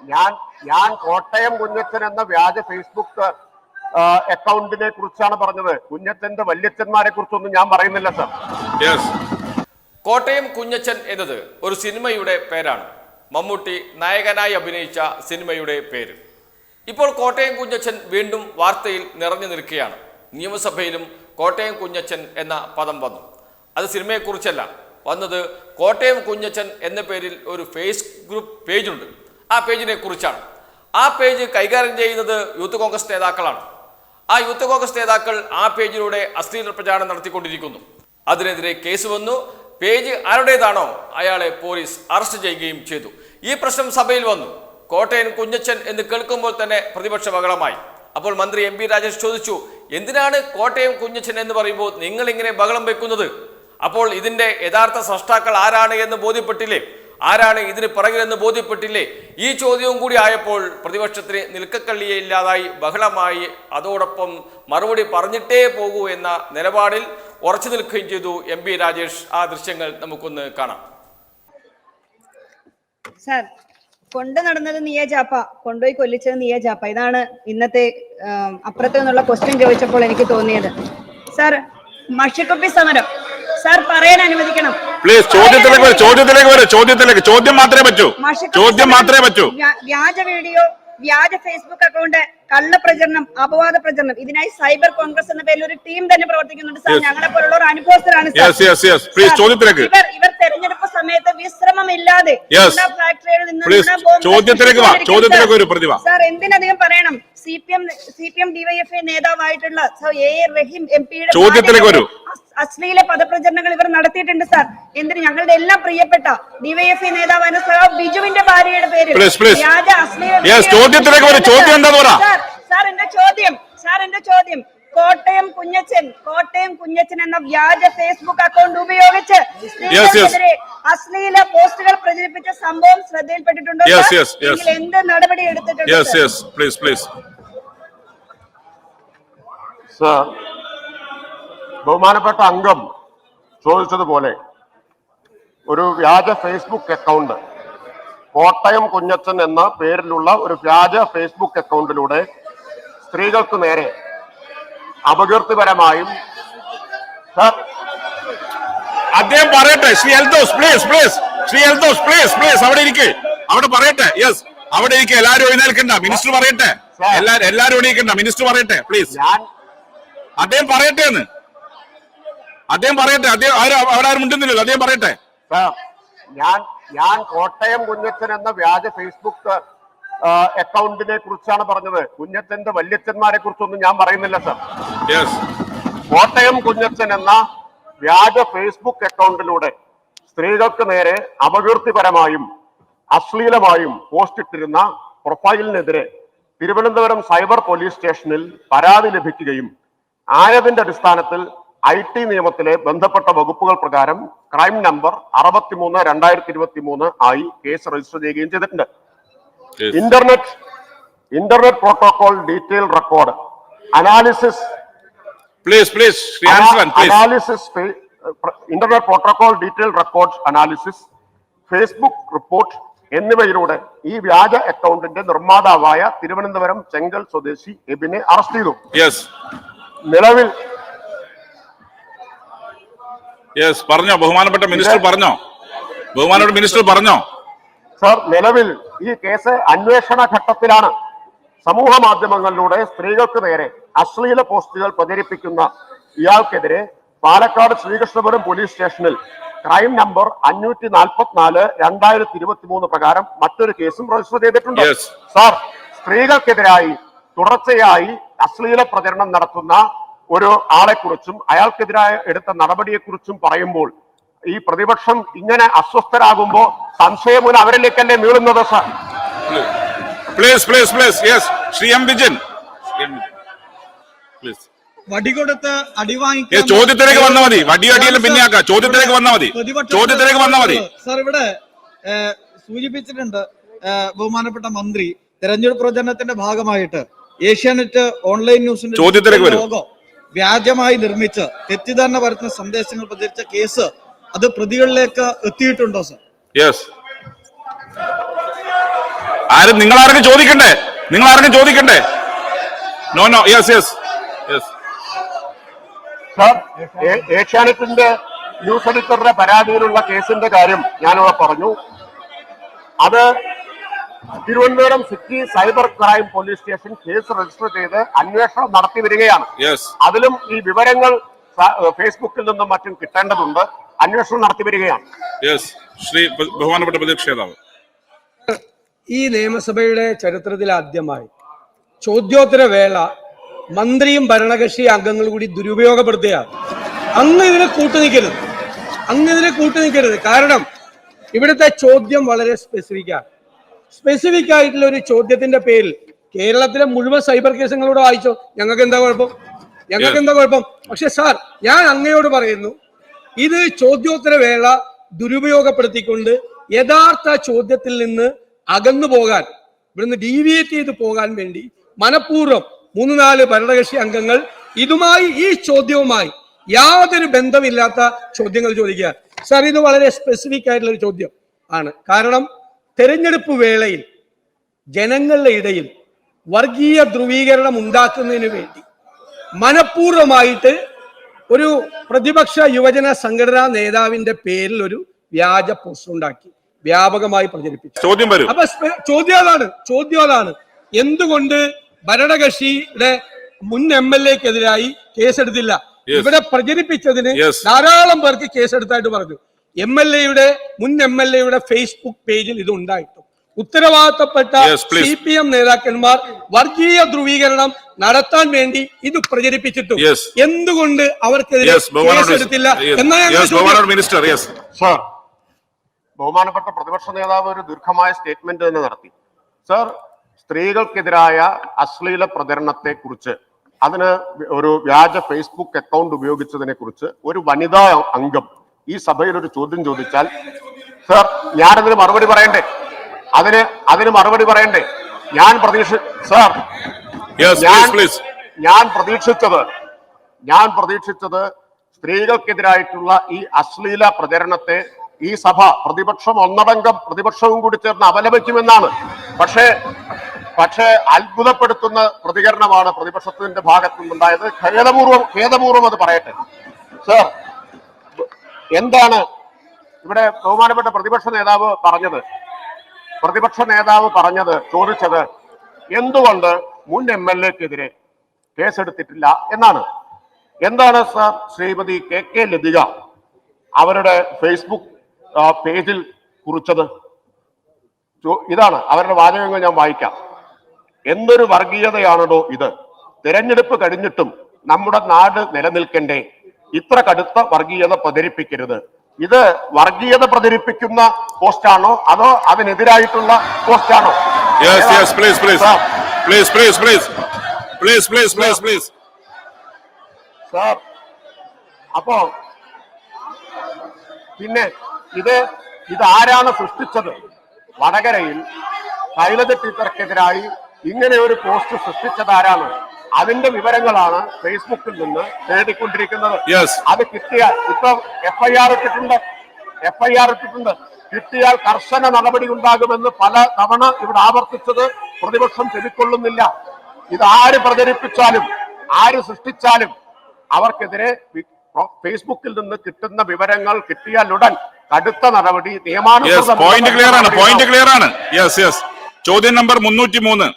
ഞാൻ ഞാൻ കോട്ടയം കുഞ്ഞച്ചൻ എന്ന വ്യാജ ഫേസ്ബുക്ക് അക്കൗണ്ടിനെ കുറിച്ചാണ് പറഞ്ഞത്. കുഞ്ഞച്ചന്റെ വല്യച്ഛന്മാരെ കുറിച്ചൊന്നും ഞാൻ പറയുന്നില്ല സർ യെസ് കോട്ടയം കുഞ്ഞച്ചൻ എന്നത് ഒരു സിനിമയുടെ പേരാണ്. മമ്മൂട്ടി നായകനായി അഭിനയിച്ച സിനിമയുടെ പേര്. ഇപ്പോൾ കോട്ടയം കുഞ്ഞച്ചൻ വീണ്ടും വാർത്തയിൽ നിറഞ്ഞു നിൽക്കുകയാണ്. നിയമസഭയിലും കോട്ടയം കുഞ്ഞച്ചൻ എന്ന പദം വന്നു. അത് സിനിമയെക്കുറിച്ചല്ല. വന്നത് കോട്ടയം കുഞ്ഞച്ചൻ എന്ന പേരിൽ ഒരു ഫേസ് ഗ്രൂപ്പ് പേജുണ്ട് ആ പേജിനെ കുറിച്ചാണ്. ആ പേജ് കൈകാര്യം ചെയ്യുന്നത് യൂത്ത് കോൺഗ്രസ് നേതാക്കളാണ്. ആ യൂത്ത് കോൺഗ്രസ് നേതാക്കൾ ആ പേജിലൂടെ അശ്ലീല പ്രചാരണം നടത്തിക്കൊണ്ടിരിക്കുന്നു. അതിനെതിരെ കേസ് വന്നു. പേജ് ആരുടേതാണോ അയാളെ പോലീസ് അറസ്റ്റ് ചെയ്യുകയും ചെയ്തു. ഈ പ്രശ്നം സഭയിൽ വന്നു. കോട്ടയൻ കുഞ്ഞച്ചൻ എന്ന് കേൾക്കുമ്പോൾ തന്നെ പ്രതിപക്ഷ ബഹളമായി. അപ്പോൾ മന്ത്രി എം പി രാജേഷ് ചോദിച്ചു എന്തിനാണ് കോട്ടയം കുഞ്ഞച്ചൻ എന്ന് പറയുമ്പോൾ നിങ്ങൾ ഇങ്ങനെ ബഹളം വെക്കുന്നത്? അപ്പോൾ ഇതിന്റെ യഥാർത്ഥ സൃഷ്ടാക്കൾ ആരാണ് എന്ന് ബോധ്യപ്പെട്ടില്ലേ? ആരാണ് ഇതിന് പിറകിലെന്ന് ബോധ്യപ്പെട്ടില്ലേ? ഈ ചോദ്യവും കൂടി ആയപ്പോൾ പ്രതിപക്ഷത്തിന് നിൽക്കക്കള്ളിയെ ഇല്ലാതായി ബഹളമായി. അതോടൊപ്പം മറുപടി പറഞ്ഞിട്ടേ പോകൂ എന്ന നിലപാടിൽ ഉറച്ചു നിൽക്കുകയും ചെയ്തു എം പി രാജേഷ്. ആ ദൃശ്യങ്ങൾ നമുക്കൊന്ന് കാണാം. സാർ കൊണ്ടു നടന്നത് നീയ ചാപ്പ കൊണ്ടുപോയി കൊല്ലിച്ചത് നീയ ചാപ്പ ഇതാണ് ഇന്നത്തെ അപ്പുറത്ത് നിന്നുള്ള ക്വസ്റ്റ്യൻ ചോദിച്ചപ്പോൾ എനിക്ക് തോന്നിയത്. സാർ മഷിക്കുപ്പി സമരം. സാർ പറയാൻ അനുവദിക്കണം. പ്ലീസ് ചോദ്യത്തിലേക്ക് വരും ചോദ്യത്തിലേക്ക് വരും ചോദ്യത്തിലേക്ക്. ചോദ്യം മാത്രമേ പറ്റൂ. ചോദ്യം മാത്രമേ പറ്റൂ. വ്യാജ വീഡിയോ വ്യാജ ഫേസ്ബുക്ക് അക്കൗണ്ട് കള്ള പ്രചരണം അപവാദ പ്രചരണം. ഇതിനായി സൈബർ കോൺഗ്രസ് എന്ന പേരിൽ ഒരു ടീം തന്നെ പ്രവർത്തിക്കുന്നുണ്ട് സാർ. ഞങ്ങളെ പോലുള്ളവർ അനുഭവസ്ഥരാണ് ചോദ്യത്തിലേക്ക്. ഇവർ ഇവർ തെരഞ്ഞെടുപ്പ് സമയത്ത് വിശ്രമമില്ലാതെ ഫാക്ടറികളിൽ നിന്ന് ചോദ്യത്തിലേക്ക് ചോദ്യത്തിലേക്ക് ഒരു പ്രതിഭ. സാർ എന്തിനധികം പറയണം? C P M C P M DYFI നേതാവായിട്ടുള്ള A Rahim M പിയുടെ ചോദ്യത്തിലേക്ക് വരൂ. അശ്ലീല പദപ്രചരണങ്ങൾ ഇവർ നടത്തിയിട്ടുണ്ട് സാർ എന്തിന്? ഞങ്ങളുടെ എല്ലാം പ്രിയപ്പെട്ട ഡിവൈഎഫ്ഐ നേതാവാണ് സർ ബിജുവിന്റെ ഭാര്യയുടെ പേര്. വ്യാജ അശ്ലീല. സാർ, സാർ എന്റെ ചോദ്യം സാർ എന്റെ ചോദ്യം. കോട്ടയം കുഞ്ഞച്ചൻ കോട്ടയം കുഞ്ഞച്ചൻ എന്ന വ്യാജ ഫേസ്ബുക്ക് അക്കൗണ്ട് ഉപയോഗിച്ച് സ്ത്രീകൾക്കെതിരെ അശ്ലീല പോസ്റ്റുകൾ പ്രചരിപ്പിച്ച സംഭവം ശ്രദ്ധയിൽപ്പെട്ടിട്ടുണ്ടോ എന്ത് നടപടി എടുത്തിട്ടുണ്ട് yes sir? Yes please please sir ബഹുമാനപ്പെട്ട അംഗം ചോദിച്ചതുപോലെ ഒരു വ്യാജ ഫേസ്ബുക്ക് അക്കൗണ്ട് കോട്ടയം കുഞ്ഞച്ചൻ എന്ന പേരിലുള്ള ഒരു വ്യാജ ഫേസ്ബുക്ക് അക്കൗണ്ടിലൂടെ സ്ത്രീകൾക്ക് നേരെ അപകീർത്തിപരമായും അദ്ദേഹം പറയട്ടെ Shri Eldhose please please Shri Eldhose please please അവിടെ ഇരിക്കെ. അവിടെ പറയട്ടെ യെസ് അവിടെ ഇരിക്കെ. എല്ലാരും എഴുന്നേൽക്കണ്ട. മിനിസ്റ്റർ പറയട്ടെ. എല്ലാരും എല്ലാരും എഴുന്നേൽക്കണ്ട മിനിസ്റ്റർ പറയട്ടെ പ്ലീസ് ഞാൻ അദ്ദേഹം പറയട്ടെ എന്ന്. അദ്ദേഹം പറയട്ടെ അദ്ദേഹം അവിടെ ആരും മിണ്ടുന്നില്ലല്ലോ അദ്ദേഹം പറയട്ടെ. ഞാൻ ഞാൻ കോട്ടയം കുഞ്ഞച്ചൻ എന്ന വ്യാജ ഫേസ്ബുക്ക് അക്കൗണ്ടിനെ കുറിച്ചാണ് പറഞ്ഞത്. കുഞ്ഞച്ചന്റെ വല്യച്ഛന്മാരെ കുറിച്ചൊന്നും ഞാൻ പറയുന്നില്ല സർ. കോട്ടയം കുഞ്ഞച്ചൻ എന്ന വ്യാജ ഫേസ്ബുക്ക് അക്കൗണ്ടിലൂടെ സ്ത്രീകൾക്ക് നേരെ അപകീർത്തിപരമായും അശ്ലീലമായും പോസ്റ്റ് ഇട്ടിരുന്ന പ്രൊഫൈലിനെതിരെ തിരുവനന്തപുരം സൈബർ പോലീസ് സ്റ്റേഷനിൽ പരാതി ലഭിക്കുകയും ആയതിന്റെ അടിസ്ഥാനത്തിൽ ഐ ടി നിയമത്തിലെ ബന്ധപ്പെട്ട വകുപ്പുകൾ പ്രകാരം ക്രൈം നമ്പർ അറുപത്തിമൂന്ന് രണ്ടായിരത്തി ഇരുപത്തി മൂന്ന് ആയി കേസ് രജിസ്റ്റർ ചെയ്യുകയും ചെയ്തിട്ടുണ്ട്. Internet internet protocol detail record analysis please please analysis internet protocol detail record analysis Facebook report എന്നിവയിലൂടെ ഈ വ്യാജ അക്കൗണ്ടിന്റെ നിർമ്മാതാവായ തിരുവനന്തപുരം ചെങ്കൽ സ്വദേശി എബിനെ അറസ്റ്റ് ചെയ്തു. നിലവിൽ യെസ് പറഞ്ഞോ. ബഹുമാനപ്പെട്ട മിനിസ്റ്റർ പറഞ്ഞോ? ബഹുമാനപ്പെട്ട മിനിസ്റ്റർ പറഞ്ഞോ? സർ നിലവിൽ ഈ കേസ് അന്വേഷണ ഘട്ടത്തിലാണ്. സമൂഹ മാധ്യമങ്ങളിലൂടെ സ്ത്രീകൾക്ക് നേരെ അശ്ലീല പോസ്റ്റുകൾ പ്രചരിപ്പിക്കുന്ന ഇയാൾക്കെതിരെ പാലക്കാട് ശ്രീകൃഷ്ണപുരം പോലീസ് സ്റ്റേഷനിൽ ക്രൈം നമ്പർ അഞ്ഞൂറ്റി നാൽപ്പത്തിനാല് രണ്ടായിരത്തി ഇരുപത്തി മൂന്ന് പ്രകാരം മറ്റൊരു കേസും രജിസ്റ്റർ ചെയ്തിട്ടുണ്ട്. സാർ സ്ത്രീകൾക്കെതിരായി തുടർച്ചയായി അശ്ലീല പ്രചരണം നടത്തുന്ന ഒരു ആളെക്കുറിച്ചും അയാൾക്കെതിരായ എടുത്ത നടപടിയെക്കുറിച്ചും പറയുമ്പോൾ ഈ പ്രതിപക്ഷം ഇങ്ങനെ അസ്വസ്ഥരാകുമ്പോ സംശയമുന അവരിലേക്കല്ലേ നീളുന്നത് sir? Please please please yes Shri M Vijayan please വടികൊടുത്ത് അടിവാങ്ങി ചോദ്യത്തിലേക്ക് വന്നാൽ മതി. വടി അടിയെല്ലാം പിന്നെയാക്കാം ചോദ്യത്തിലേക്ക് വന്നാൽ മതി. ചോദ്യത്തിലേക്ക് വന്നാൽ മതി. സാർ ഇവിടെ സൂചിപ്പിച്ചിട്ടുണ്ട് ബഹുമാനപ്പെട്ട മന്ത്രി. തെരഞ്ഞെടുപ്പ് പ്രചരണത്തിന്റെ ഭാഗമായിട്ട് ഏഷ്യാനെറ്റ് ഓൺലൈൻ ന്യൂസിന്റെ ചോദ്യത്തിലേക്ക് വരും. ലോഗോ വ്യാജമായി നിർമ്മിച്ച് തെറ്റിദ്ധാരണ പരത്തുന്ന സന്ദേശങ്ങൾ പ്രചരിച്ച കേസ് അത് പ്രതികളിലേക്ക് എത്തിയിട്ടുണ്ടോ സർ? യെസ് ആരും നിങ്ങൾ ആരെങ്കിലും ചോദിക്കണ്ടേ? നിങ്ങൾ ആരെങ്കിലും ചോദിക്കണ്ടേ? No no yes yes yes sir ഏഷ്യാനെറ്റിന്റെ news എഡിറ്ററുടെ പരാതിയിലുള്ള കേസിന്റെ കാര്യം ഞാനിവിടെ പറഞ്ഞു. അത് Thiruvananthapuram city cyber crime police station case register ചെയ്ത് അന്വേഷണം നടത്തി വരികയാണ്. അതിലും ഈ വിവരങ്ങൾ ഫേസ്ബുക്കിൽ നിന്നും മറ്റും കിട്ടേണ്ടതുണ്ട്. അന്വേഷണം നടത്തി വരികയാണ്. യെസ് ശ്രീ ബഹുമാനപ്പെട്ട പ്രതിപക്ഷേതാവ് ഈ നിയമസഭയുടെ ചരിത്രത്തിൽ ആദ്യമായി ചോദ്യോത്തര വേള മന്ത്രിയും ഭരണകക്ഷി അംഗങ്ങളും കൂടി ദുരുപയോഗപ്പെടുത്തുകയാണ്. അങ്ങ് ഇതിനെ കൂട്ടുനിൽക്കരുത് അങ്ങ് ഇതിനെ കൂട്ടുനിൽക്കരുത് കാരണം ഇവിടുത്തെ ചോദ്യം വളരെ സ്പെസിഫിക് ആണ്. സ്പെസിഫിക് ആയിട്ടുള്ള ഒരു ചോദ്യത്തിന്റെ പേരിൽ കേരളത്തിലെ മുഴുവൻ സൈബർ കേസുകളോട് വായിച്ചോ? ഞങ്ങൾക്ക് എന്താ കുഴപ്പം? ഞങ്ങൾക്ക് എന്താ കുഴപ്പം? പക്ഷെ സാർ ഞാൻ അങ്ങയോട് പറയുന്നു ഇത് ചോദ്യോത്തര വേള ദുരുപയോഗപ്പെടുത്തിക്കൊണ്ട് യഥാർത്ഥ ചോദ്യത്തിൽ നിന്ന് അകന്നു പോകാൻ ഇവിടുന്ന് ഡീവിയേറ്റ് ചെയ്ത് പോകാൻ വേണ്ടി മനഃപൂർവം മൂന്ന് നാല് ഭരണകക്ഷി അംഗങ്ങൾ ഇതുമായി ഈ ചോദ്യവുമായി യാതൊരു ബന്ധമില്ലാത്ത ചോദ്യങ്ങൾ ചോദിക്കുക. സാർ ഇത് വളരെ സ്പെസിഫിക് ആയിട്ടുള്ള ഒരു ചോദ്യം ആണ്. കാരണം തെരഞ്ഞെടുപ്പ് വേളയിൽ ജനങ്ങളുടെ ഇടയിൽ വർഗീയ ധ്രുവീകരണം ഉണ്ടാക്കുന്നതിന് വേണ്ടി മനഃപൂർവമായിട്ട് ഒരു പ്രതിപക്ഷ യുവജന സംഘടനാ നേതാവിന്റെ പേരിൽ ഒരു വ്യാജ പോസ്റ്റ് ഉണ്ടാക്കി വ്യാപകമായി പ്രചരിപ്പിച്ചു. ചോദ്യം വരും. അപ്പൊ ചോദ്യം അതാണ് ചോദ്യം അതാണ്. എന്തുകൊണ്ട് ഭരണകക്ഷിയുടെ മുൻ എം എൽ എക്കെതിരായി കേസെടുത്തില്ല. ഇവിടെ പ്രചരിപ്പിച്ചതിന്. ധാരാളം പേർക്ക് കേസെടുത്തായിട്ട് പറഞ്ഞു. എം എൽ എയുടെ മുൻ എം എൽ എയുടെ ഫേസ്ബുക്ക് പേജിൽ ഇത് ഉണ്ടായിട്ടു. ഉത്തരവാദിത്തപ്പെട്ട സി പി എം നേതാക്കന്മാർ വർഗീയ ധ്രുവീകരണം നടത്താൻ വേണ്ടി ഇത് പ്രചരിപ്പിച്ചിട്ടു. എന്തുകൊണ്ട് അവർക്കെതിരെ കേസെടുത്തില്ല മിനിസ്റ്റർ. സർ ബഹുമാനപ്പെട്ട പ്രതിപക്ഷ നേതാവ് ഒരു ദീർഘമായ സ്റ്റേറ്റ്മെന്റ് തന്നെ നടത്തി. സർ സ്ത്രീകൾക്കെതിരായ അശ്ലീല പ്രചരണത്തെ കുറിച്ച് അതിന് ഒരു വ്യാജ ഫേസ്ബുക്ക് അക്കൗണ്ട് ഉപയോഗിച്ചതിനെ കുറിച്ച് ഒരു വനിതാ അംഗം ഈ സഭയിൽ ഒരു ചോദ്യം ചോദിച്ചാൽ സർ ഞാനതിന് മറുപടി പറയണ്ടേ? അതിന് അതിന് മറുപടി പറയണ്ടേ? ഞാൻ പ്രതീക്ഷ സർ ഞാൻ പ്രതീക്ഷിച്ചത് ഞാൻ പ്രതീക്ഷിച്ചത് സ്ത്രീകൾക്കെതിരായിട്ടുള്ള ഈ അശ്ലീല പ്രചരണത്തെ ഈ സഭ പ്രതിപക്ഷം ഒന്നടങ്കം പ്രതിപക്ഷവും കൂടി ചേർന്ന് അപലപിക്കുമെന്നാണ്. പക്ഷേ പക്ഷേ അത്ഭുതപ്പെടുത്തുന്ന പ്രതികരണമാണ് പ്രതിപക്ഷത്തിന്റെ ഭാഗത്തു നിന്നുണ്ടായത് ഖേദപൂർവം ഖേദപൂർവം അത് പറയട്ടെ. സർ എന്താണ് ഇവിടെ ബഹുമാനപ്പെട്ട പ്രതിപക്ഷ നേതാവ് പറഞ്ഞത്? പ്രതിപക്ഷ നേതാവ് പറഞ്ഞത് ചോദിച്ചത് എന്തുകൊണ്ട് മുൻ എം എൽ എക്കെതിരെ കേസെടുത്തിട്ടില്ല എന്നാണ്. എന്താണ് sir Shrimati K K Lathika അവരുടെ ഫേസ്ബുക്ക് പേജിൽ കുറിച്ചത്? ഇതാണ്. അവരുടെ വാചകങ്ങൾ ഞാൻ വായിക്കാം. എന്തൊരു വർഗീയതയാണോ ഇത്? തിരഞ്ഞെടുപ്പ് കഴിഞ്ഞിട്ടും നമ്മുടെ നാട് നിലനിൽക്കണ്ടേ? ഇത്ര കടുത്ത വർഗീയത പ്രചരിപ്പിക്കരുത്. ഇത് വർഗീയത പ്രചരിപ്പിക്കുന്ന പോസ്റ്റാണോ അതോ അതിനെതിരായിട്ടുള്ള പോസ്റ്റാണോ സാർ. അപ്പോ പിന്നെ ഇത് ഇത് ആരാണ് സൃഷ്ടിച്ചത്? വടകരയിൽ ശൈലജ ടീച്ചർക്കെതിരായി ഇങ്ങനെ ഒരു പോസ്റ്റ് സൃഷ്ടിച്ചത് ആരാണ്? അതിന്റെ വിവരങ്ങളാണ് ഫേസ്ബുക്കിൽ നിന്ന് തേടിക്കൊണ്ടിരിക്കുന്നത്. അത് കിട്ടിയാൽ ഇപ്പൊ എഫ്ഐആർ ഇട്ടിട്ടുണ്ട്. എഫ്ഐആർ ഇട്ടിട്ടുണ്ട്. കിട്ടിയാൽ കർശന നടപടി ഉണ്ടാകുമെന്ന് പല തവണ ഇവിടെ ആവർത്തിച്ചത് പ്രതിപക്ഷം ചെവിക്കൊള്ളുന്നില്ല. ഇത് ആര് പ്രചരിപ്പിച്ചാലും ആര് സൃഷ്ടിച്ചാലും അവർക്കെതിരെ ഫേസ്ബുക്കിൽ നിന്ന് കിട്ടുന്ന വിവരങ്ങൾ കിട്ടിയാൽ ഉടൻ കടുത്ത നടപടി നിയമാനുസൃതമാണ് നിയമാനുസൃതം പോയിന്റ് ക്ലിയർ ആണ് പോയിന്റ് ക്ലിയർ ആണ്. യെസ് യെസ് ചോദ്യം നമ്പർ മുന്നൂറ്റി മൂന്ന്